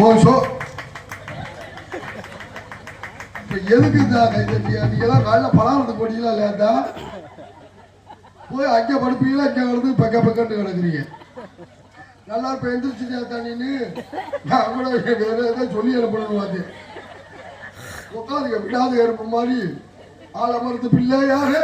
ஓ show இப்போ எதுக்கு இந்த கைதட்டியா நீங்க எல்லாம் காலைல பலாவரத்துக்கு போட்டீங்களா இல்லையாண்டா போய் அங்கே படுப்பீங்களா இங்கே வந்து பக்க பக்கன்னு கிடக்குறீங்க. நல்லா இப்ப எந்திரிச்சுட்டா தண்ணின்னு நான்? கூட வேற ஏதாவது சொல்லி அனுப்பணும்னு பார்த்தேன் உட்காந்து விடாத இருப்பு மாதிரி. ஆலமரத்து பிள்ளை யாரே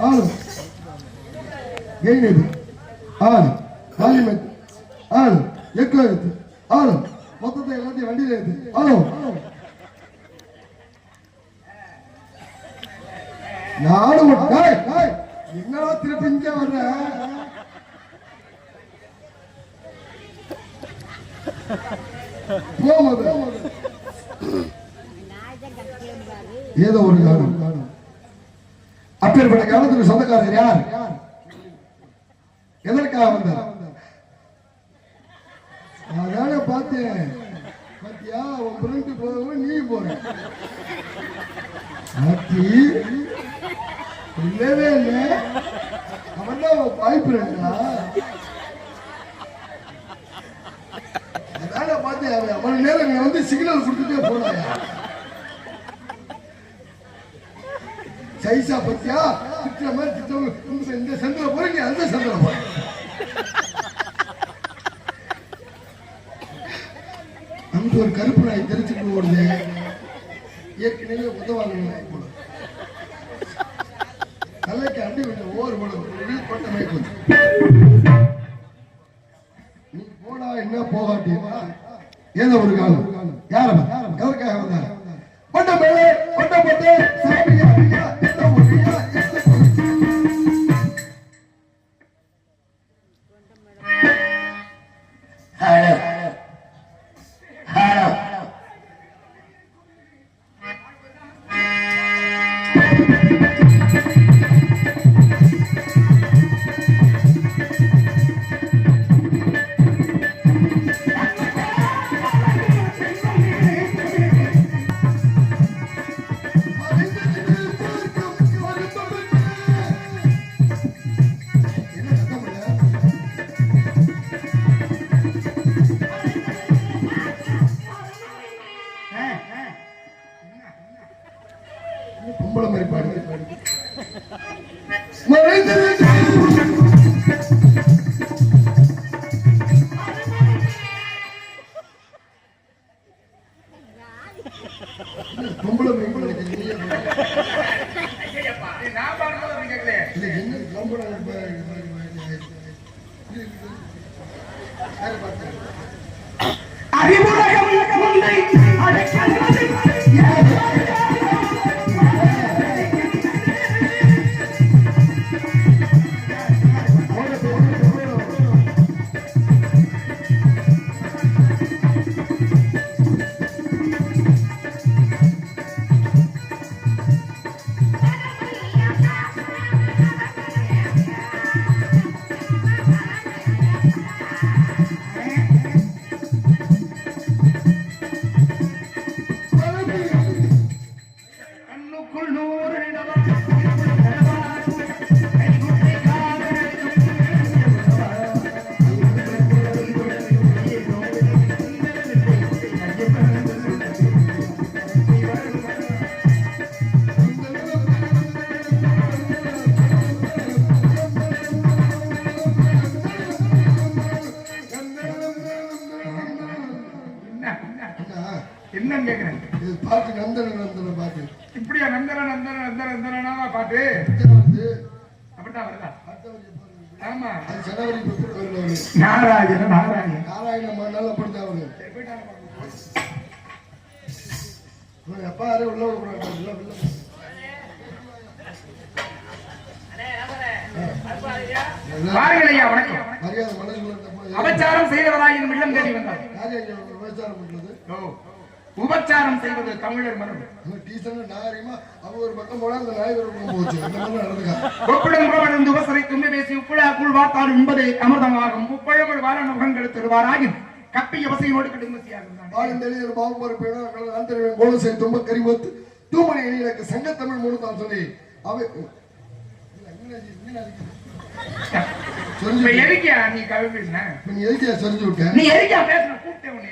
ஆறு எழுநூறு ஆறு நாலிமத்து ஆறு எட்லாயிரத்து ஆறு மொத்தத்தை எல்லாத்தையும் வண்டியில் எடுத்து ஆறு நாலு என்னடா திருப்பி இங்கே வர்ற? போவது ஏதோ ஒரு காலம் அப்பேற்பட்ட காலத்துக்கு சொந்தக்காரர் யார்? எதற்காக வந்தார்? அதான பார்த்தேன். பாத்தியா உன் ஃப்ரெண்டு போகவும் நீ போற. ஆத்தி இல்லவே இல்லை. அவன் தான் உன் பாய் ஃப்ரெண்டா மணி நேரம் நீ வந்து சிக்னல் கொடுத்துட்டே போனாயா சைசா பத்தியா? திட்டுற மாதிரி திட்டவங்க இந்த சந்தில போறீங்க அந்த சந்தில போறீங்க அங்க ஒரு கருப்பு நாய் தெரிச்சுட்டு ஓடுது. ஏற்கனவே உதவாங்க ஏதோ என்னன்னு கேக்குறேன். இது பாட்டு நந்தன நந்தன பாட்டு. இப்படியா நந்தன நந்தன நந்தன நந்தனா பாட்டு? வந்து அப்படிதான் வருதா. ஆமா. அது ஜனவரி பிப்ரவரியில் வரும் நாராயண நாராயண நாராயண மண்ணால் அப்படித்தான் வரும் சரி, போயிட்டாங்க பாருங்க. இவன் எப்பா யாரும் உள்ள விடக்கூடாது உள்ள உள்ள. வாருங்கள் ஐயா வணக்கம். மரியாதை மனசுல இருந்தப்போ அபச்சாரம் செய்தவராயின் இல்லம் தேடி வந்தார். யார் எங்க விபச்சாரம் பண்றது ஓ. உபச்சாரம் செய்வது தமிழர் மரபு நாகரிகமா அவன் ஒரு பக்கம் போனா அந்த நாய் ஒரு பக்கம் போச்சு. ஒப்பிடும் புறவழிந்து உபசரை தும்பி பேசி உப்புழா கூழ் வாத்தால் உண்பது அமிர்தமாகும். உப்பழங்கள் வாழ முகங்கள் தருவாராகின் கப்பிய வசையோடு கடுமசியாகும் பாலிந்தெளியர் பாவம் பொறுப்பேனா நான் தெரிவேன் கோலம் செய்து தும்ப கரிமத்து தூமணி எனக்கு சங்கத்தமிழ் மூணு தான் சொல்லி. அவை சொல்லி எதுக்கியா நீ கவி பேசின நீ எதுக்கியா சொல்லிச்சு விட்ட? நீ எதுக்கியா பேசுன கூப்பிட்டே உன்னை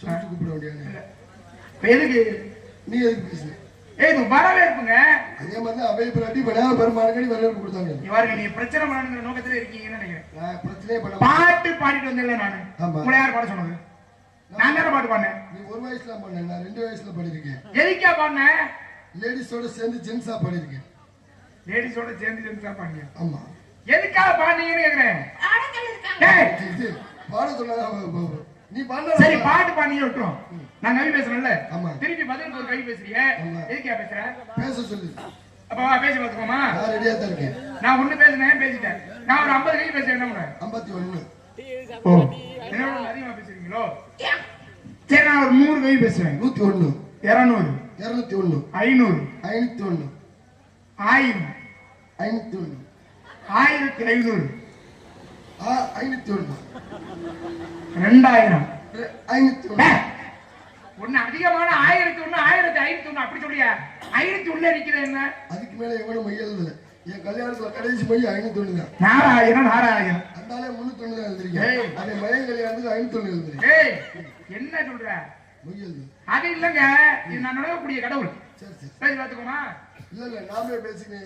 சொல்லிட்டு கூப்பிட இப்ப எதுக்கு நீ எதுக்கு பேசுன ஏய் வரவேற்புங்க அதே மாதிரி தான் அவை பிராட்டி விளையாட பெருமானங்கடி வரவேற்பு கொடுத்தாங்க. நீ பாருங்க நீ பிரச்சனை பண்ணணுங்கிற நோக்கத்துல இருக்கீங்கன்னு நினைக்கிறேன். நான் பிரச்சனையே பண்ண பாட்டு பாடிட்டு வந்தேன்ல நானு. உங்களை யார் பாட சொன்னது? நான் தானே பாட்டு பாடினேன். நீ ஒரு வயசுல பண்ண நான் ரெண்டு வயசுல பண்ணிருக்கேன் எதுக்கியா பாடினேன் லேடிஸோட சேர்ந்து ஜென்ஸா பண்ணிருக்கேன் லேடிஸோட சேர்ந்து தான் பாடினேன் ஆமா. எதுக்காக பாடினீங்கன்னு கேக்குறேன். பாட பாட சரி பாட்டு பாடினீங்க விட்டுரும் நான் கவி பேசுறேன்ல. திருப்பி பதிலுக்கு ஒரு கவி ஆமா. எதுக்கியா பேசுற? பேச சொல்லு. அப்ப வா, பேசி பார்த்துக்கோமா நான் ரெடியா தான் இருக்கேன். நான் ஒண்ணு பேசினேன் பேசிட்டேன்? நான் ஒரு ஐம்பது கவி பேசுறேன் என்ன பண்ணுவேன் ஐம்பத்தி ஒண்ணு. அதிகமா பேசுறீங்களோ? சரி நான் ஒரு நூறு கவி பேசுவேன் நூத்தி ஒண்ணு. இருநூறு. இருநூத்தி ஒண்ணு. ஐநூறு. ஐநூத்தி ஒண்ணு. ஆயிரம். ஐநூத்தி ஒண்ணு. ஆயிரத்தி ஐநூறு. ஐநூத்தி ஒண்ணு ரெண்டாயிரம். ஐநூத்தி ஒண்ணு ஒண்ணு அதிகமான ஆயிரத்தி ஒண்ணு ஆயிரத்தி ஐநூத்தி ஒண்ணு அப்படி சொல்லியா ஐநூத்தி உள்ள நிக்கிறது என்ன? அதுக்கு மேல எவனும் மைய எழுதல என் கல்யாணத்துல கடைசி மைய ஐநூத்தி ஒண்ணு தான் நாராயணம் நாராயணம் அந்தாலே முன்னூத்தி ஒண்ணு தான் அதே மயம் கல்யாணத்துக்கு ஐநூத்தி ஒண்ணு ஏய் என்ன சொல்ற? மொய் எழுது. அது இல்லங்க. இது நான் நடக்கக்கூடிய கடவுள். சரி சரி. பாத்துக்கோமா இல்ல இல்ல நாமே பேசிக்கிறேன்.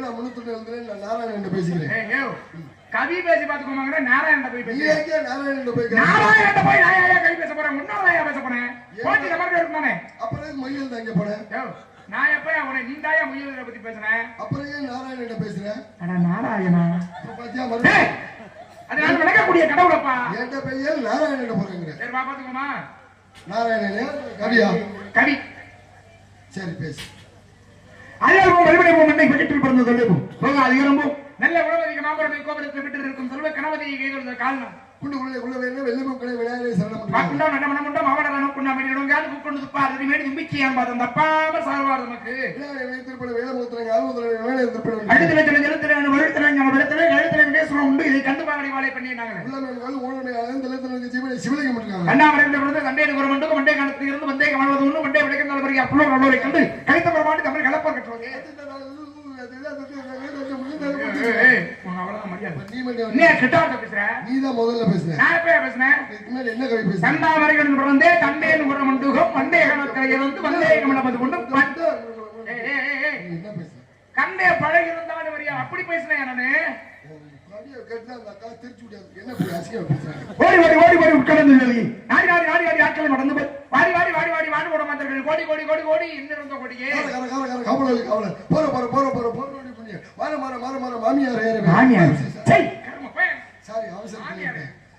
நான் முன்னூத்தி ஒண்ணு எழுதுறேன் நான் நாராயணன் பேசிக்கிறேன். கவி பேசி பாத்துக்கோமாங்கிற நாராயணன் போய் நீ பேசி எங்க நாராயணன் போய் நாராயணன் போய் நான் கவி பேச போறேன்? உன்னோட ஏன் பேச போறேன்? போச்சு இந்த மாதிரி இருக்குமானே அப்புறம் எதுக்கு மொய் எழுத அங்க போனேன் யோ நான் எப்ப அவனை நீண்டாயா முயல்களை பத்தி பேசுறேன் அப்புறம் ஏன் நாராயணன் பேசுறேன் அட நாராயணா. இப்ப பாத்தியா ஏய், மறுபடியும் அது நான் நடக்கக்கூடிய கடவுளப்பா. என்கிட்ட பையன் நாராயணன் போறேங்கிற? சரி வா பாத்துக்கோமா நாராயணனே கவியா? கவி. சரி பேசு. அயல்வோம் வழிபடைவோம் என்னை பக்கத்தில் பிறந்த தொழிலும் போக அதிகரமும் நல்ல உணவதிக மாபுரத்தை கோபுரத்தில் விட்டு இருக்கும் செல்வ கணவதியை கைதொழுத கால்னா குண்டு குள்ள உள்ள வேணும் வெள்ளை மக்களை விநாயகரை சரணம் வாக்குண்டா நடமனமுண்டா மாவடரான குண்டா மணியிடம் காது குக்கொண்டு துப்பாரு? மேடி தும்பிக்கையான் பாதம்? தப்பாம சார்வார் நமக்கு. திருப்பட வேலமுத்திரங்க அடுத்த லட்சம் எழுத்துல பேசுறோம் உண்டு. இதை கண்டு வாழை பண்ணினாங்க உள்ளமேல் ஓணமே அழகு எழுத்திரங்க ஜீவனை சிவலிங்கம் இருக்காங்க ஒரு மண்டை காலத்தில் இருந்து ஒன்று மண்டை விளக்கம் தலைவரி அப்பளோ நல்லோரை கண்டு கழித்த தமிழ் கலப்பர் கட்டுவாங்க அவ்வளவுதான் பேசுனேன் கண்டே பழகி இருந்தாலும் வரியா அப்படி பேசினேன் நானு திருச்சி என்ன ஓடி ஓடி ஓடி ஓடி உட்கார்ந்து எழுதி நாடி ஆட்களை நடந்து போய் வாடி வாடி வாடி வாடி வாடி போட மாட்டார்கள் கோடி கோடி கோடி கோடி இன்னிருந்த கோடியே போற போற போற போற போற மாற மாற மாற மாற மாமியார் மாமியார். சாரி அவசரம்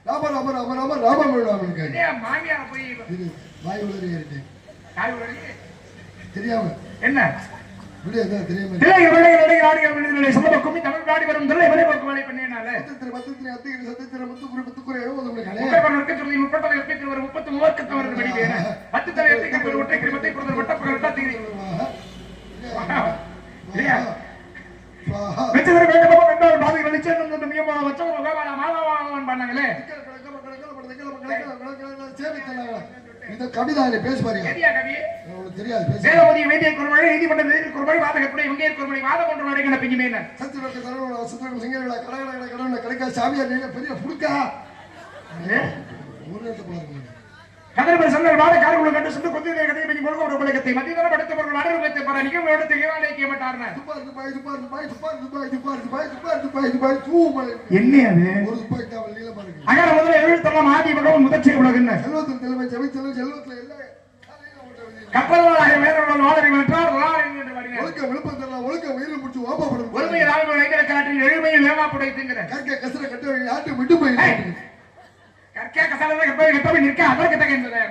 ராம ராம ராம ராம ராம இதே மாமியார போய் இது வாய் தாய் உலகி தெரியாம. என்ன? விடு அதான் தெரியாம திரை விளைய விளைய நாடிகள் விடுதலை சொல்ல கும்மி தமிழ் நாடி வரும் திரை விளைய போக்கு வேலை பண்ணினால சத்தியத்திர மத்தியத்திர அத்திகிரி சத்தியத்திர முத்துக்குரு முத்துக்குரு எழுபது மணி கடை முப்பது நுட்கத்துறை முப்பத்தலை எட்டு ஒரு முப்பத்து மூவர்க்கத்தவர் வெளியே பத்து தலை எட்டு ஒரு ஒற்றை கிருமத்தை கொடுத்த வட்டப்பகல் வட்டத்திரி இல்லையா சுவாஹா வெச்சதர வேண்டமா வேண்டாம் பாதி வெளிச்சே நம்ம நியமா வச்ச ஒரு கோபால மாதவான் பண்ணாங்களே இந்த கவிதா நீ பேச பாருங்க தெரியாது பேச வேதவதி வேதிய குருமழை நீதிமன்ற குருமழை வாதகத்துறை வங்கிய குருமழை வாதம் ஒன்று வரைகிற பிஞ்சுமே சத்தியவர்க்க தரவன சுத்திரம் சிங்கங்களா கடகட கடகட கடகட சாமியார் நீங்க பெரிய புடுக்கா ஒரு நேரத்தை கதிரவர் சங்கர் வாட காரங்களை கண்டு சுண்டு கொத்திரை கதை பிஞ்சு கொடுக்க ஒரு உலகத்தை மத்தியதர படுத்தவர்கள் அனுபவத்தை பெற நிகழ்வு எடுத்து இவாலை கேட்டார்னா துப்பார் துப்பாய் துப்பார் துப்பாய் துப்பார் துப்பாய் துப்பார் துப்பாய் துப்பார் துப்பாய் துப்பாய் தூமலை என்ன அது ஒரு துப்பாய் தான் நீல பாருங்க அகர முதல்ல எழுத்தெல்லாம் ஆதி பகவன் முதற்சி உலகன்னு செல்வத்தில் தலைமை செவித்தலும் செல்வத்தில் எல்லாம். கப்பல்களாக வேறொரு வாழறி வென்றார் வாழறி என்று வருகிறார் ஒழுக்க விழுப்பம் தரலாம் ஒழுக்க உயிரை முடிச்சு ஓப்பப்படும் ஒருமை ராவண வைக்கிற காற்றில் எழுமையை வேமா புடைத்துங்கிற கற்க கசர கட்ட ஆட்டு விட்டு போய் கற்கே கசாலத்தை கப்பை கட்டவை நிற்க அதற்கு தகுந்தது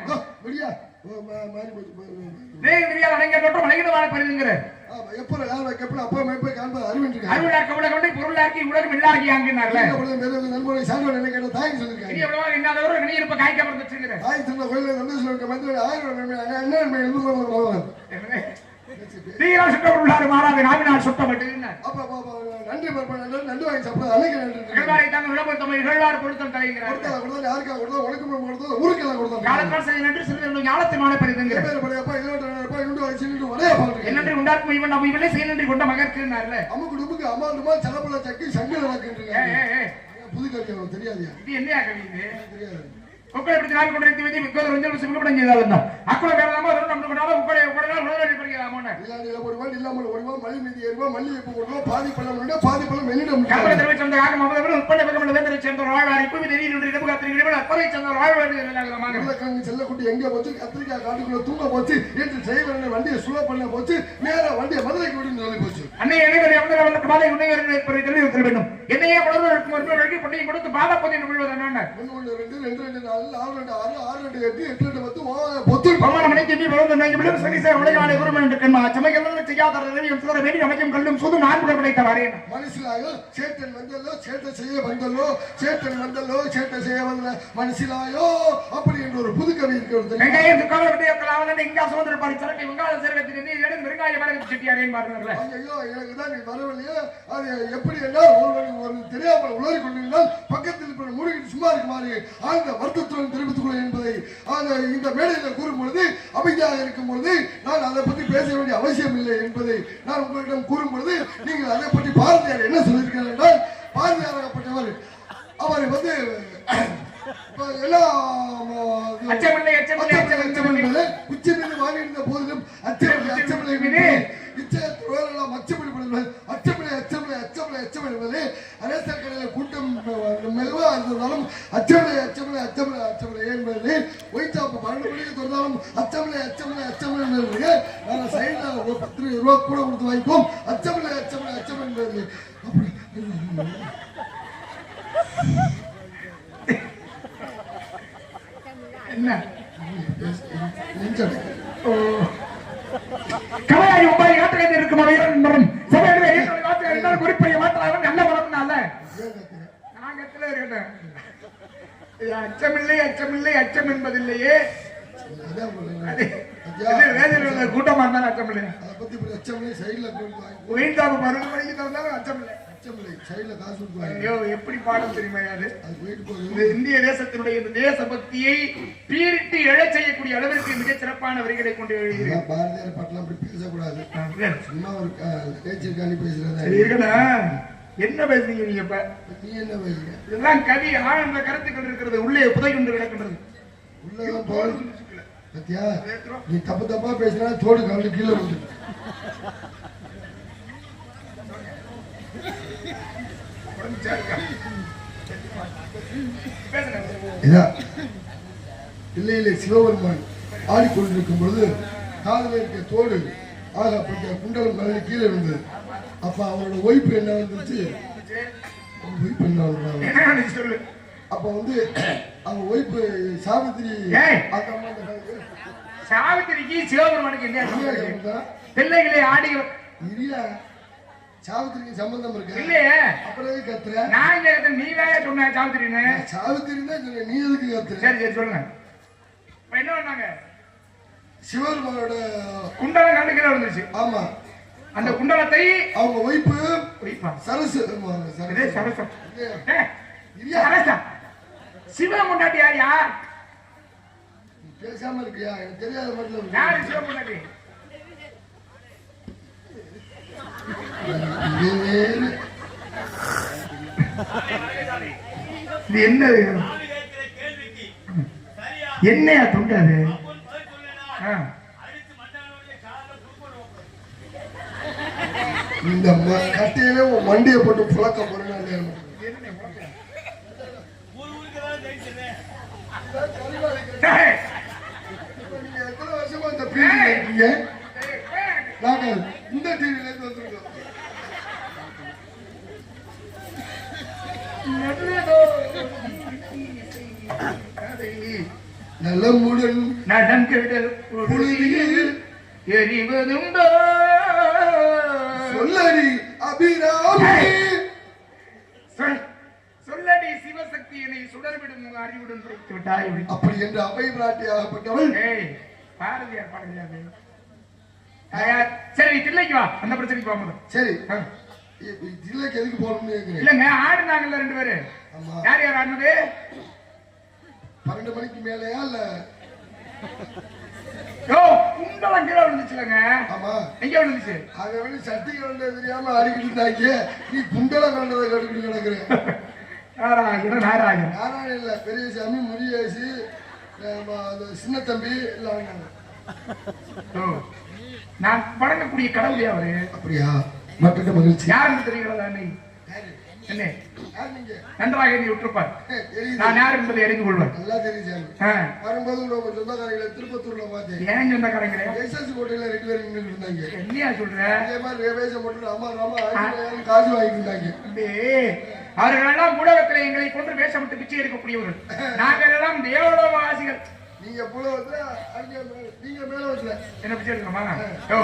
விடியா ஓ, மா- மாறி போச்சு, போ- போ- போ. வேக விரியால் அடங்கிய தோற்றம் அழகின வாழ பெறுதுங்கிற ஆ, ஆமா, எப்ப யார் வைக்கப்பட அப்பா மேப்பை காண்பது அறிவின்றிருக்காங்க அருளாக்க உலகம் பொருளாக்கி தீரா சுட்ட உள்ளாரு மாறாது நாவினால் அப்ப, நன்றி நன்றி வாங்கி சாப்பிட அன்னைக்கு தாங்க விளம்பரம் தமிழ் நிகழ்வார் பொருத்தம் தலைங்கிறார் கொடுத்தா கொடுத்தா யாருக்கா கொடுத்தா உனக்கு கொடுத்தா ஊருக்கு எல்லாம் கொடுத்தா காலத்தால் செய்ய நன்றி சிறிது ஞானத்தை மாலை பரிதுங்கிற பேர் படையப்பா இருபத்தி பாருங்க என்னன்றி உண்டாக்கும் இவன் நம்ம இவனே செய்ய நன்றி கொண்ட மகற்குனார்ல அம்முக்கு டுமுக்கு அம்மா டுமா செலப்புல சக்கி சங்கல வாக்குன்றீங்க புது அவனுக்கு தெரியாதியா? இது தெரியாது. வைத்து மிக்கது ரெண்டு சிம்பிள் செய்தாலும் தான் அக்குள்ள வேறலாமோ அதோட நம்ம கொண்டாட உங்களை உடனே உடனடி இல்லாண்டில போடுவா இல்லாமல் ஓடுவா மல்லி மீதி ஏறுவா மல்லி எப்போ போடுவா பாதி பழம் விட பாதி பழம் என்னிடம் கம்பளை தெரிவித்த அந்த ஆகம் அவர்கள் உட்பட பெருமளவு வேந்தரை சேர்ந்த ஒரு வாழ்வார் இப்போ இடப்பு அப்பறை சேர்ந்த ஒரு உருளைக்கிழங்கு செல்லக்குட்டி எங்க போச்சு? கத்திரிக்காய் காட்டுக்குள்ள தூங்க போச்சு என்று டிரைவர் வண்டியை சுலோ பண்ண போச்சு நேரா வண்டியை மதுரைக்கு விட்டு சொல்லி போச்சு. அன்னை இளைஞரை வந்து பாதை என்பதை தெளிவுறுத்த வேண்டும். என்னையே குழந்தைகளுக்கு ஒரு வழி பொண்ணையும் கொடுத்து பாதை பொண்ணை விழுவது என்னென்ன ஒன்று ஒன்று ரெண்டு ரெண்டு ரெண்டு நாலு நாலு ரெண்டு ஆறு ஆறு ரெண்டு எட்டு எட்டு ரெண்டு பத்து பொத்து. பகவான் மனை திரும்பி பிறந்து நாங்கள் விழுந்து சரி சார் உலகான குருமன் என்று கண்மா சமைக்கிறது செய்யாத ரவியும் சுதர வேடி அமைக்கும் கல்லும் சுது நான்கு படைத்த வரேன். மனசிலாயோ சேட்டன் வந்தல்லோ சேட்டை செய்ய வந்தல்லோ சேட்டன் வந்தல்லோ சேட்டை செய்ய வந்த மனசிலாயோ அப்படி என்று ஒரு புது கவி இருக்கிறது வெங்காயம் துக்கால விட்டு இங்க சுதந்திரப்பாடி சரக்கை வெங்காய சேர்க்கத்தில் இருந்து இடம் வெங்காய வரகு செட்டியாரேன் பாருங்கள ஐயோ எனக்கு தான் நீ வரவில்லையே. அது எப்படி என்றால் ஒருவன் ஒரு தெரியாமல் உளறி கொண்டிருந்தால் பக்கத்தில் இருக்கிற மூடிக்கிட்டு சும்மா இருக்குமாறு ஆழ்ந்த வருத்தத்துடன் தெரிவித்துக் கொள்ள என்பதை இந்த மேடையில் கூறும் பொழுது அமைதியாக இருக்கும் பொழுது நான் அதை பற்றி பேச வேண்டிய அவசியம் இல்லை என்பதை நான் உங்களிடம் கூறும் பொழுது நீங்கள் அதை பற்றி பாரதியார் என்ன சொல்லியிருக்கிறார் என்றால் பாரதியாராகப்பட்டவர் அவர் வந்து இப்ப எல்லாம் அச்சமில்லை அச்சமில்லை அச்சமில்லை அச்சமில்லை. உச்சி மீது வாங்கியிருந்த போதிலும் அச்சமில்லை அச்சமில்லை. அச்சமில்லை அச்சமில்லை. அச்சமில்லை அச்சமில்லை என்பது அரசர் கடையில் கூட்டம் மெல்வ இருந்தாலும் அச்சமில்லை அச்சமில்லை அச்சமில்லை அச்சமில்லை என்பது ஒயிட்டாப்பு பன்னெண்டு மணிக்கு திறந்தாலும் அச்சமில்லை அச்சமில்லை அச்சமில்லை என்பது நாங்கள் சைடில் ஒரு பத்து ரூபா கூட கொடுத்து வாங்கிப்போம். அச்சமில்லை அச்சமில்லை அச்சமில்லை என்பது. அப்படி. என்ன? நெஞ்சடைக்கு நாங்கத்துல இருக்கட்டும். இது அச்சமில்லை அச்சமில்லை அச்சம் என்பதில்லையே. கூட்டமா இருந்தாலும் அச்சமில்லை. அதை பத்தி இப்படி அச்சமில்லை சைடுல ஒயின்டாப்பு பன்னெண்டு மணிக்கு திறந்தாலும் அச்சமில்லை. அச்சமில்லை சைடுல காசு ஐயோ எப்படி பாடம் தெரியுமா அது? இந்த இந்திய தேசத்தினுடைய இந்த தேசபக்தியை பீரிட்டு எழச் செய்யக்கூடிய அளவிற்கு மிகச் சிறப்பான வரிகளை கொண்டு எழுதுகிறேன். பாரதியார் பாட்டெல்லாம் அப்படி பேசக்கூடாது. சும்மா ஒரு பேச்சுக்காண்டி சரி, பேசுறதா? இருக்கட்டும். என்ன பேசுறீங்க நீங்க இப்ப? நீ என்ன பேசுற இதெல்லாம் கவி ஆழ்ந்த கருத்துக்கள் இருக்கிறது. உள்ளே புதை கொண்டு கிடக்கின்றது உள்ளதான் போகுது பத்தியா நீ தப்பு தப்பா பேசினா தோடு கலந்து கீழே இதா. இல்லை இல்லை சிவபெருமான் ஆடிக்கொண்டிருக்கும் பொழுது காலில் இருக்க தோடு ஆகப்பட்ட குண்டலம் கீழே விழுந்தது. அப்ப அவரோட ஒய்ப்பு என்ன வந்துச்சு? ஒய்ப்பு என்ன சொல்லு? அப்ப வந்து அவங்க ஒய்ப்பு சாவித்திரி சாவித்திரிக்கு சிவபெருமானுக்கு என்ன? பிள்ளைகளை ஆடி இல்லையா சாவித்திரிக்கு சம்பந்தம் இருக்கு? இல்லையே. அப்புறம் கத்துற? நான் கேட்க நீ வேற சொன்ன சாவித்திரின்னு. சாவித்திரி தான் சொன்னேன். நீ எதுக்கு கத்துற? சரி சரி சொல்லுங்க. என்ன பண்ணாங்க? சிவபெருமானோட குண்டலம் கண்டு கீழே விழுந்துருச்சு ஆமா. அந்த குண்டலத்தை அவங்க ஒய்ப்பு வைப்பா. சரசு. சரசம் சரசம் சிவன் முன்னாடி யாரியா நீ பேசாம இருக்கியா? எனக்கு தெரியாத இருக்கு. யாரு சிவன் இது. இது என்ன என்னையா தொண்டாது வண்டியை போட்டு புழக்க போறேன்னு இல்லையா? ஏய், இப்ப நீங்க எத்தனை வருஷமா இந்த ஃபீல்டுல இருக்கீங்க ஏய், நாங்கள் இந்த டிவில இருந்து வந்திருக்கோம் நலமுடன் நடந்திடல் பொழுதில் எரிவதுண்டோ சொல்லடி அபிராமி சொல். சொல்லடி என்னை சுடர்விடும் அறிவுடன் பிடித்து விட்டாய். அப்படி என்று அவை பிராட்டியாகப்பட்டவள் பாரதியார் தயார். சரி தில்லைக்கு வா. அந்த பிரச்சனைக்கு போகும்போது சரி. ஜில்லைக்கு எதுக்கு போகணும்னு இல்லங்க ஆடுனாங்கல்ல ரெண்டு பேரு. ஆமா. யார் யார் ஆடினது? பன்னெண்டு மணிக்கு மேலயா இல்ல? குண்டலம் கீழே விழுந்துச்சுலங்க. ஆமா. எங்க விழுந்துச்சு? அங்க வந்து சட்டி கலண்டது தெரியாம அடிக்கிட்டு இருந்தாங்க நீ குண்டல கண்டதை கடுக்கிட்டு கிடக்குற. நாராயண நாராயண நாராயண இல்ல பெரியசாமி அந்த சின்ன தம்பி. ஓ, நான் வணங்கக்கூடிய கடவுளே அவரு. அப்படியா? மற்ற மகிழ்ச்சி. யாருன்னு யாரு? என்ன. யார் நீங்க? நன்றாக நீ விட்டுருப்பார் நான் யார் என்பதை அறிந்து கொள்வேன் நல்லா தெரியும் வரும்போது உங்க சொந்தக்காரங்களை திருப்பத்தூர்ல பார்த்தேன். ஏன் சொந்தக்காரங்களே? எஸ்எஸ் கோட்டையில ரெண்டு பேரும் நின்று இருந்தாங்க. என்னையா சொல்ற? அதே மாதிரி வேவேசம் போட்டு ராமா ஆஞ்சநேயர்னு காசு வாங்கிட்டு இருந்தாங்க. தம்பி, அவர்களெல்லாம் ஊடகத்தில் எங்களை கொண்டு வேஷமிட்டு பிச்சை எடுக்கக்கூடியவர்கள். நாங்கள் எல்லாம் தேவலோகவாசிகள். நீங்க புல வந்து அங்க மே- நீங்க மேல வந்து என்ன பிச்சை எடுக்கணுமா? யோ,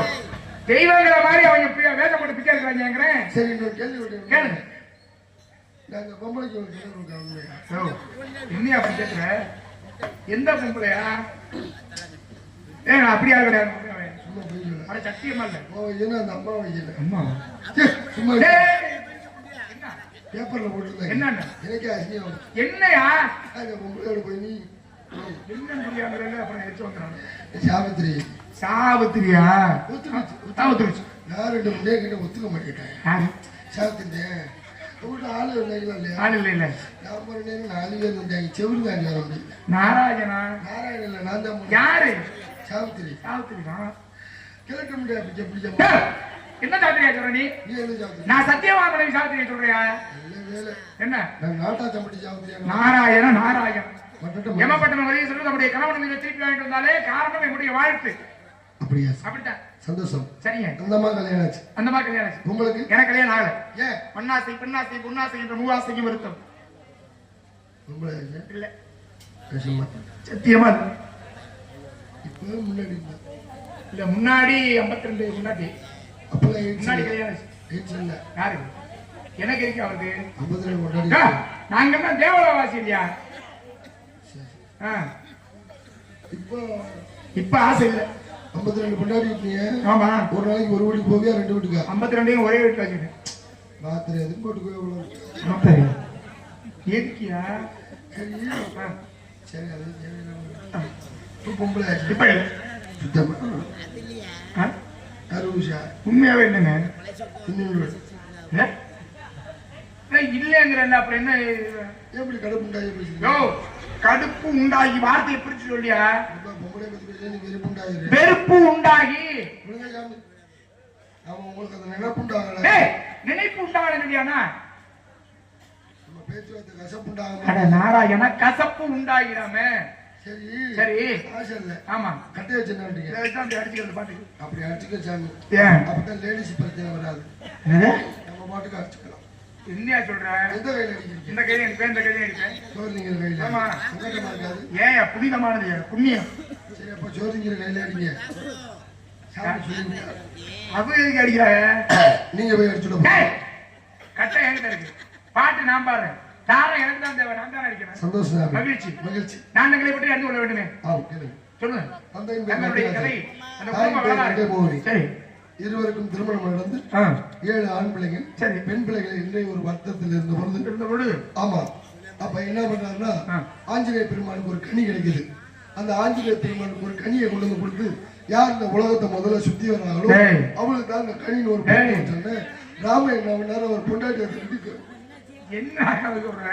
தெய்வங்கிற மாதிரி அவங்க வேஷம் போட்டு பிச்சை எடுக்கிறாங்கிறேன் சரி இன்னொரு கேள்வி கேளுங்க. நாங்க பொம்பளைக்கு ஒரு உண்மையா யோ, என்னையா அப்படி கேட்கிற எந்த பொம்பளையா? ஏன் அப்படியா கிடையாது சத்தியமா இல்ல. ஓ என்ன அந்த அம்மா வைக்கல சும்மா பேப்பர்ல போட்டுருந்தாங்க என்னண்ணா? எனக்கே அசிங்கம். என்னையா? பொம்பளையோட போய் நீ என்னன்னு புரியாம அப்புறம் எடுத்து வந்துடுறாங்க. சாவித்திரி. சாவித்திரியா? ஒத்துக்குச்சு சாவித்திரிச்சு நான் ரெண்டு நேரம் கிட்ட ஒத்துக்க மாட்டேன் சாவித்திரி நாராயணா? நாராயணன் இல்லை நான் தான். யாரு? சாவித்திரி. சாவித்திரி தான் கிழக்க முடியாது. என்ன சாத்திரியா சொல்ற நீ? நான் சத்தியவாங்கலை சாத்திரியா சொல்றியா? என்ன? நாராயண நாராயண எமப்பட்டணம் வரையும் சொல்லி நம்முடைய கணவன் மீது திருப்பி வாங்கிட்டு வந்தாலே காரணம் என்னுடைய வாழ்த்து. அப்படியா? அப்படித்தான் சந்தோஷம். சரிங்க. அந்த கல்யாணம் ஆச்சு. அந்த மாதிரி கல்யாணம் ஆச்சு. உங்களுக்கு? எனக்கு கல்யாணம் ஆகல. ஏன்? மண்ணாசை பெண்ணாசை பொன்னாசை என்ற மூவாசையும் வருத்தம். இல்ல. சத்தியமா இல்ல. இப்போ முன்னாடி இல்லை இல்ல முன்னாடி 52 ரெண்டு முன்னாடி. அப்பெல்லாம் முன்னாடி கல்யாணம். எயிட்ஸ் இல்லை யாரு? எனக்கு இருக்கு அவருக்கு? ஐம்பத்தி ரெண்டு ஆ, முன்னாடி நாங்க தான் தேவலவாசி இல்லையா? சரி. ஆ, இப்போ இப்ப ஆசை இல்ல. ஐம்பத்தி ரெண்டு கொண்டாடி விட்டீங்க ஆமா. ஒரு நாளைக்கு ஒரு வீட்டுக்கு போவியா ரெண்டு வீட்டுக்கா? 52 ரெண்டையும் ஒரே வீட்டுல வச்சுட்டேன் ராத்திரி எதுவும் போட்டுக்கோ எவ்வளோ எதுக்கியா சரி. அது. இப்போ பொம்பளை இப்ப ஆ, அறுபதுஷா உண்மையாவே. இல்லைங்க இன்னொரு இல்லைங்கிறல்ல அப்புறம் என்ன? எப்படி யோ கடுப்பு உண்டாகி வார்த்தையை பிரிச்சு சொல்லியா? வெறுப்பு உண்டாகி. அவன் உங்களுக்கு அந்த நினைப்புண்டாகல டேய், நினைப்பு உண்டாகல சொல்லியானா நம்ம பேச்சுவார்த்தை கசப்புண்டாக அட நாராயண கசப்பு உண்டாகிறாம சரி. ஆமா. கட்டைய சின்னீங்க இதை வச்சு அப்படி அடிச்சுக்கிறது பாட்டுக்கு அப்படி அடிச்சுக்க சாமி அப்பதான் லேடிஸ் பிரச்சனை வராது? நம்ம பாட்டுக்கு அடிச்சுக்கலாம் என்னையா சொல்ற? எந்த கையில அடிக்கிறீங்க? இந்த கையில அடிப்பேன் இந்த கையில அடிப்பேன். சோறுங்கிற கையில ஆமா. சங்கடமா இருக்காது. ஏன் புனிதமானது புண்ணியம். சரி அப்ப சோறுங்கிற கையில அடிங்க. அது எதுக்கு அடிக்கிறாங்க? நீங்க போய் அடிச்சுட டேய், கட்டை என்கிட்ட இருக்கு. பாட்டு நான் பாடுறேன். தாரம் எனக்கு தான் தேவை நான் தான் அடிக்கிறேன் சந்தோஷம் சாமி. மகிழ்ச்சி. மகிழ்ச்சி. நான் தங்களை பற்றி அறிந்து கொள்ள வேண்டுமே. ஆ கேளுங்க. சொல்லுங்க. தந்தையின் பேர் தங்களுடைய கதை நடராஜன். அந்த தாயின் குடும்ப பேர் வரலாறு. வெங்கமோகனி. சரி. இருவருக்கும் திருமணம் நடந்து ஏழு ஆண் பிள்ளைகள் சரி. பெண் பிள்ளைகள் இன்றைய ஒரு வருத்தத்தில் இருந்த பொழுது இருந்த பொழுது. ஆமா. அப்ப என்ன பண்றாருன்னா. ஆஞ்சநேய பெருமானுக்கு ஒரு கனி கிடைக்குது. அந்த ஆஞ்சநேய பெருமானுக்கு ஒரு கனியை கொண்டு வந்து கொடுத்து யார் இந்த உலகத்தை முதல்ல சுத்தி வர்றாங்களோ. அவளுக்கு தான் அந்த கனின்னு ஒரு. பொண்ணு ராம என்ன பண்ணாரு? ஒரு பொண்டாட்டி எடுத்துக்கிட்டு என்ன சொல்ற?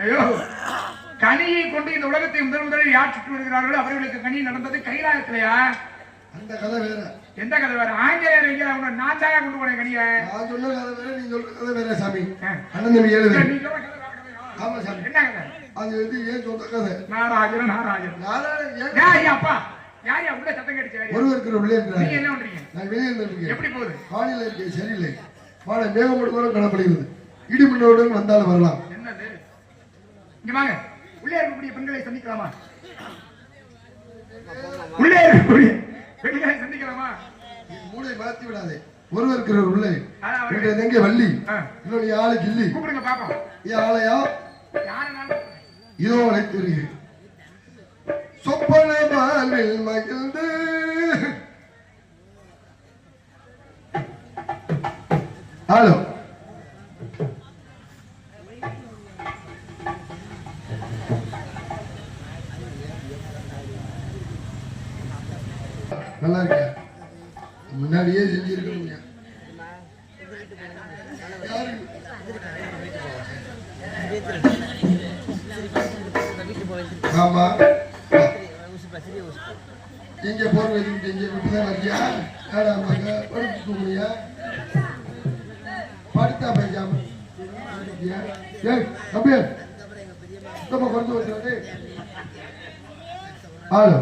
ஐயோ. கனியை கொண்டு இந்த உலகத்தை முதல் முதலில் யார் சுற்றி வருகிறார்களோ அவர்களுக்கு கனி நடந்தது கைலாயத்திலையா? அந்த கதை வேற. எந்த கதை வேற? ஆஞ்சநேயர் எங்க அவங்க நான் தாயா கொண்டு போனேன் கனியை. நான் சொன்ன கதை வேற நீ சொல்ற கதை வேற சாமி. அண்ணன் ஏழு பேர் சொல்ற? ஆமா சாமி. என்ன கதை? அது வந்து ஏன் சொந்த கதை? நாராஜன் நாராஜன் நாராயணன் ஏன் ஐயா அப்பா. யார் யா உள்ள சத்தம் கேட்டுச்சு ஒருவருக்கு உள்ளே நீங்க இருக்கிறார் என்ன பண்றீங்க? நான் வெளியே இருந்திருக்கேன். எப்படி போகுது? வானிலை இருக்கை சரியில்லை. வாழை மேகமூட்டத்தோடு காணப்படுகிறது இடிமின்னோடு வந்தாலும் வரலாம். என்னது? இங்க வாங்க. உள்ளே இருக்கக்கூடிய பெண்களை சந்திக்கலாமா? உள்ளே இருக்கக்கூடிய பெண்களை சந்திக்கலாமா? மூளை மாத்தி விடாதே. ஒருவர் இருக்கிறவர் உள்ளே. இன்றைய எங்கே? வள்ளி. இன்னொரு ஆளு கிள்ளி கூப்பிடுங்க பாப்போம் ஆளையா? இதோ அழைத்திருக்கிறேன் சொப்பன மாலில் மகிழ்ந்து. ஹலோ. நல்லா இருக்க. முன்னாடியே செஞ்சிருக்கணுங்க. ஆமா. எங்க வச்சுக்கிட்டு எங்க ஏடாமாங்க படுத்து தூங்குறியா படுத்தா பைஜாம. ஏய் தம்பி குறைஞ்சு ஆளு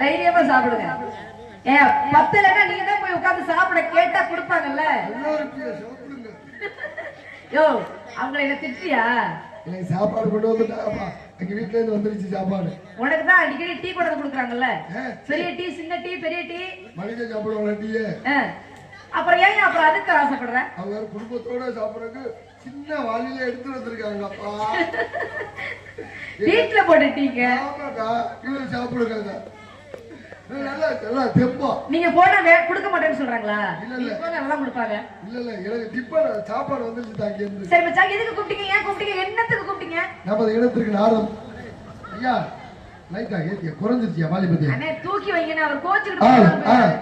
தைரியமா சாப்பிடுங்க. ஏன் பத்து இல்லைன்னா நீங்க தான் போய் உட்கார்ந்து சாப்பிட கேட்டா கொடுப்பாங்கல்ல? யோ அவங்கள என்ன திட்டியா சாப்பாடு கொண்டு வந்துட்டாப்பா எங்க வீட்டுல இருந்து வந்துருச்சு சாப்பாடு. உனக்கு தான் அடிக்கடி டீ கொண்டு கொடுக்குறாங்கல்ல. பெரிய டீ சின்ன டீ பெரிய டீ. மனித சாப்பிடுவாங்க டீயே. ஆ. அப்புறம் ஏன் அப்புறம் அதுக்கு ஆசைப்படுற? அவங்க குடும்பத்தோட சாப்பிடறதுக்கு சின்ன வாளியில எடுத்து வந்திருக்காங்கப்பா வீட்டுல போட்ட டீங்க சாப்பிடுங்க நல்லா நல்லா தெப்பா நீங்க போனா கொடுக்க மாட்டேன்னு சொல்றாங்களா? இல்ல, இல்ல. நல்லா கொடுப்பாங்க. இல்ல இல்ல. எனக்கு டிப்பன் சாப்பாடு இருந்து. சரி மச்சான் எதுக்கு கூப்பிட்டீங்க? ஏன் கூப்பிட்டீங்க? என்னத்துக்கு கூப்பிட்டீங்க? நமது இடத்திற்கு நாரம். ஐயா லைட்டா ஏத்தியா? குறைஞ்சிருச்சியா வாலிபத்தியா அண்ணே தூக்கி வைங்கன்னு அவர் போறாரு.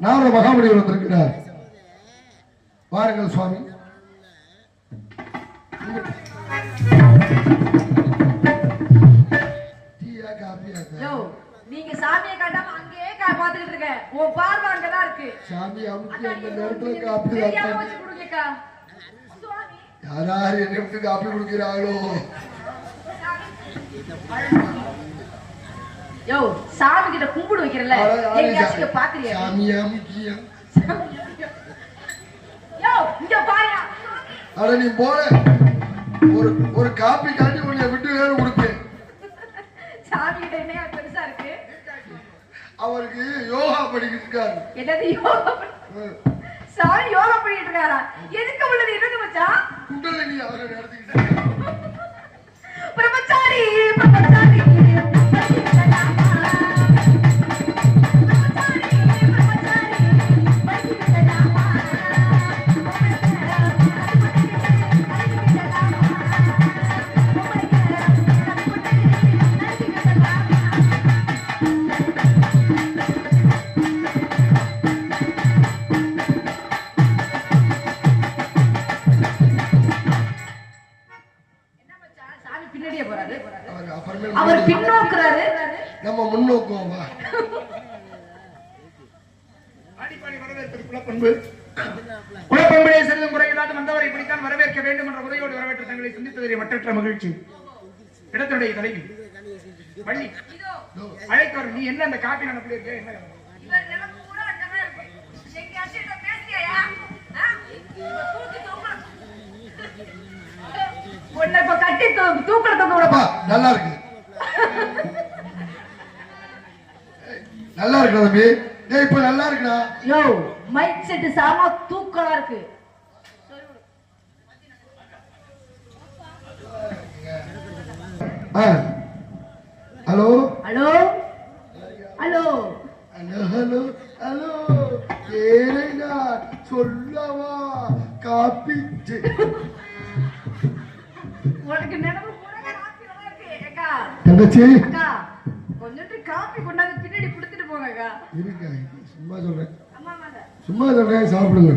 நாரத மகாமுனிவர் வந்திருக்கிறார் வாருங்கள் சுவாமி. டீயா காப்பியா யோ நீங்க சாமியை காட்டாம அங்கேயே கா பாத்துக்கிட்டு இருக்க. உன் பார்வை அங்கதான் இருக்கு. சாமி அமுக்கி அந்த நேரத்துல காப்பி கொடுங்கக்கா. யாராரு எனக்கு காப்பி குடிக்கிறாங்களோ யோ சாமி கிட்ட கும்பிடு வைக்கிறல. எங்கேயாச்சும்? பாக்குறியா சாமி. அமுக்கியா. யோ இங்க பாருயா. அட நீ போல ஒரு ஒரு காப்பி காட்டி உன்னை விட்டு வேற கொடுப்பேன். சாமி கிட்ட என்ன பெருசா இருக்கு? அவருக்கு யோகா படிக்கிட்டு இருக்காரு என்னது யோகா. சாமி யோகா பண்ணிட்டு இருக்காரா எதுக்கு உள்ளது? என்னது மச்சான்? குண்டலினி அவரை நடத்திக்கிட்டு பிரம்மச்சாரி பிரம்மச்சாரி. தங்களை சந்தித்ததிலே மற்றற்ற மகிழ்ச்சி. இடத்துடைய தலைவி வள்ளி. அழைத்தவர் நீ என்ன அந்த காப்பி நினப்பில் இருக்க? என்ன? உன்னை கட்டி தூக்க நல்லா இருக்கு. நல்லா இருக்கு தம்பி. டேய் இப்ப நல்லா இருக்குடா. யோ மைக் செட் சாமா தூக்கலா இருக்கு. Hello? Hello? Hello? Hello? Hello நான் சொல்லவா? காப்பி செ- உனக்கு நினைவு தங்கச்சி கொஞ்சோண்டு காப்பி கொண்டாந்து பின்னாடி கொடுத்துட்டு போங்க இருக்கா சும்மா சொல்றேன். சும்மா சொல்றேன் சாப்பிடுங்க.